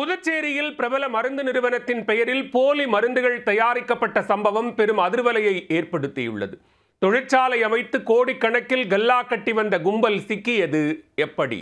புதுச்சேரியில் பிரபல மருந்து நிறுவனத்தின் பெயரில் போலி மருந்துகள் தயாரிக்கப்பட்ட சம்பவம் பெரும் அதிர்வலையை ஏற்படுத்தியுள்ளது. தொழிற்சாலை அமைத்து கோடிக்கணக்கில் கல்லா கட்டி வந்த கும்பல் சிக்கியது எப்படி?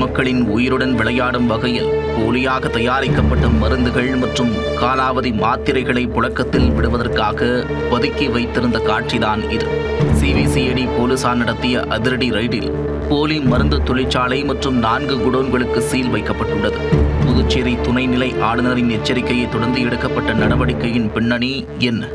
பொதுமக்களின் உயிருடன் விளையாடும் வகையில் போலியாக தயாரிக்கப்பட்ட மருந்துகள் மற்றும் காலாவதி மாத்திரைகளை புழக்கத்தில் விடுவதற்காக ஒதுக்கி வைத்திருந்த காட்சிதான் இது. சிபிசிஐடி போலீசார் நடத்திய அதிரடி ரைடில் போலி மருந்து தொழிற்சாலை மற்றும் நான்கு குடோன்களுக்கு சீல் வைக்கப்பட்டுள்ளது. புதுச்சேரி துணைநிலை ஆளுநரின் எச்சரிக்கையை தொடர்ந்து எடுக்கப்பட்ட நடவடிக்கையின் பின்னணி என்ன?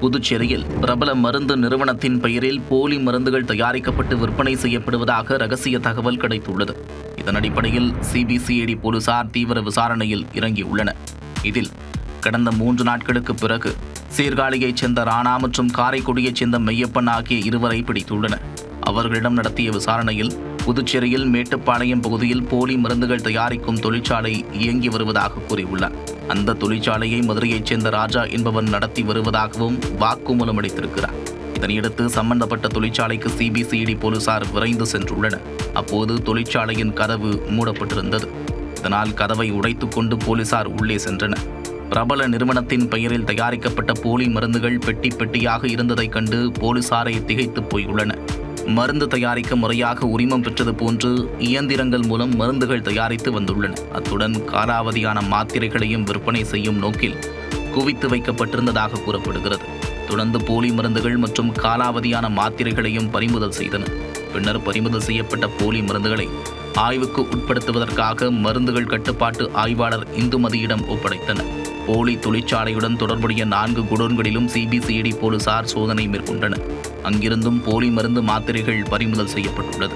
புதுச்சேரியில் பிரபல மருந்து நிறுவனத்தின் பெயரில் போலி மருந்துகள் தயாரிக்கப்பட்டு விற்பனை செய்யப்படுவதாக ரகசிய தகவல் கிடைத்துள்ளது. இதன் அடிப்படையில் சிபிசிஐடி போலீசார் தீவிர விசாரணையில் இறங்கியுள்ளனர். இதில் கடந்த மூன்று நாட்களுக்கு பிறகு சீர்காழியைச் சேர்ந்த ராணா மற்றும் காரைக்குடியைச் சேர்ந்த மெய்யப்பன் ஆகிய இருவரை பிடித்துள்ளனர். அவர்களிடம் நடத்திய விசாரணையில் புதுச்சேரியில் மேட்டுப்பாளையம் பகுதியில் போலி மருந்துகள் தயாரிக்கும் தொழிற்சாலை இயங்கி வருவதாக கூறியுள்ளார். அந்த தொழிற்சாலையை மதுரையைச் சேர்ந்த ராஜா என்பவன் நடத்தி வருவதாகவும் வாக்குமூலம் அளித்திருக்கிறார். இதனையடுத்து சம்பந்தப்பட்ட தொழிற்சாலைக்கு சிபிசிஐடி போலீசார் விரைந்து சென்றுள்ளனர். அப்போது தொழிற்சாலையின் கதவு மூடப்பட்டிருந்தது. இதனால் கதவை உடைத்துக்கொண்டு போலீசார் உள்ளே சென்றனர். பிரபல நிறுவனத்தின் பெயரில் தயாரிக்கப்பட்ட போலி மருந்துகள் பெட்டி பெட்டியாக இருந்ததைக் கண்டு போலீசாரை திகைத்துப் போயுள்ளனர். மருந்து தயாரிக்க முறையாக உரிமம் பெற்றது போன்று இயந்திரங்கள் மூலம் மருந்துகள் தயாரித்து வந்துள்ளன. அத்துடன் காலாவதியான மாத்திரைகளையும் விற்பனை செய்யும் நோக்கில் குவித்து வைக்கப்பட்டிருந்ததாக கூறப்படுகிறது. தொடர்ந்து போலி மருந்துகள் மற்றும் காலாவதியான மாத்திரைகளையும் பறிமுதல் செய்தன. பின்னர் பறிமுதல் செய்யப்பட்ட போலி மருந்துகளை ஆய்வுக்கு உட்படுத்துவதற்காக மருந்துகள் கட்டுப்பாட்டு ஆய்வாளர் இந்துமதியிடம் ஒப்படைத்தனர். போலி தொழிற்சாலையுடன் தொடர்புடைய நான்கு குடோன்களிலும் சிபிசிஐடி போலீசார் சோதனை மேற்கொண்டனர். அங்கிருந்தும் போலி மருந்து மாத்திரைகள் பறிமுதல் செய்யப்பட்டுள்ளது.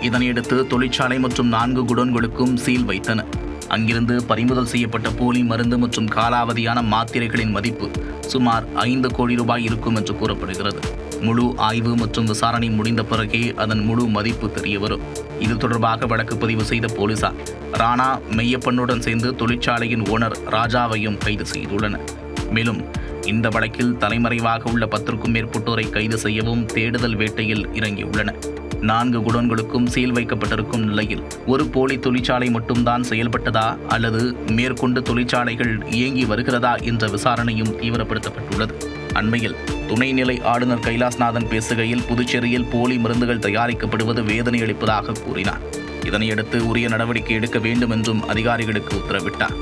இதனையடுத்து தொழிற்சாலை மற்றும் நான்கு குடோன்களுக்கும் சீல் வைத்தன அங்கிருந்து பறிமுதல் செய்யப்பட்ட போலி மருந்து மற்றும் காலாவதியான மாத்திரைகளின் மதிப்பு சுமார் ஐந்து கோடி ரூபாய் இருக்கும் என்று கூறப்படுகிறது. முழு ஆய்வு மற்றும் விசாரணை முடிந்த பிறகே அதன் முழு மதிப்பு தெரியவரும். இது தொடர்பாக வழக்கு பதிவு செய்த போலீசார் ராணா மெய்யப்பனுடன் சேர்ந்து தொழிற்சாலையின் ஓனர் ராஜாவையும் கைது செய்துள்ளனர். மேலும் இந்த வழக்கில் தலைமறைவாக உள்ள பத்திற்கும் மேற்பட்டோரை கைது செய்யவும் தேடுதல் வேட்டையில் இறங்கியுள்ளன நான்கு குடோன்களுக்கும் சீல் வைக்கப்பட்டிருக்கும் நிலையில் ஒரு போலி தொழிற்சாலை மட்டும்தான் செயல்பட்டதா அல்லது மேற்கொண்டு தொழிற்சாலைகள் இயங்கி வருகிறதா என்ற விசாரணையும் தீவிரப்படுத்தப்பட்டுள்ளது. அண்மையில் துணைநிலை ஆளுநர் கைலாஸ்நாதன் பேசுகையில் புதுச்சேரியில் போலி மருந்துகள் தயாரிக்கப்படுவது வேதனை அளிப்பதாக கூறினார். இதனையடுத்து உரிய நடவடிக்கை எடுக்க வேண்டும் என்றும் அதிகாரிகளுக்கு உத்தரவிட்டார்.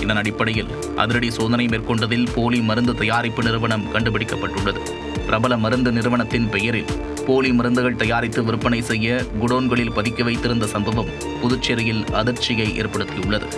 இதன் அடிப்படையில் அதிரடி சோதனை மேற்கொண்டதில் போலி மருந்து தயாரிப்பு நிறுவனம் கண்டுபிடிக்கப்பட்டுள்ளது. பிரபல மருந்து நிறுவனத்தின் பெயரில் போலி மருந்துகள் தயாரித்து விற்பனை செய்ய குடோன்களில் பதுக்கி வைத்திருந்த சம்பவம் புதுச்சேரியில் அதிர்ச்சியை ஏற்படுத்தியுள்ளது.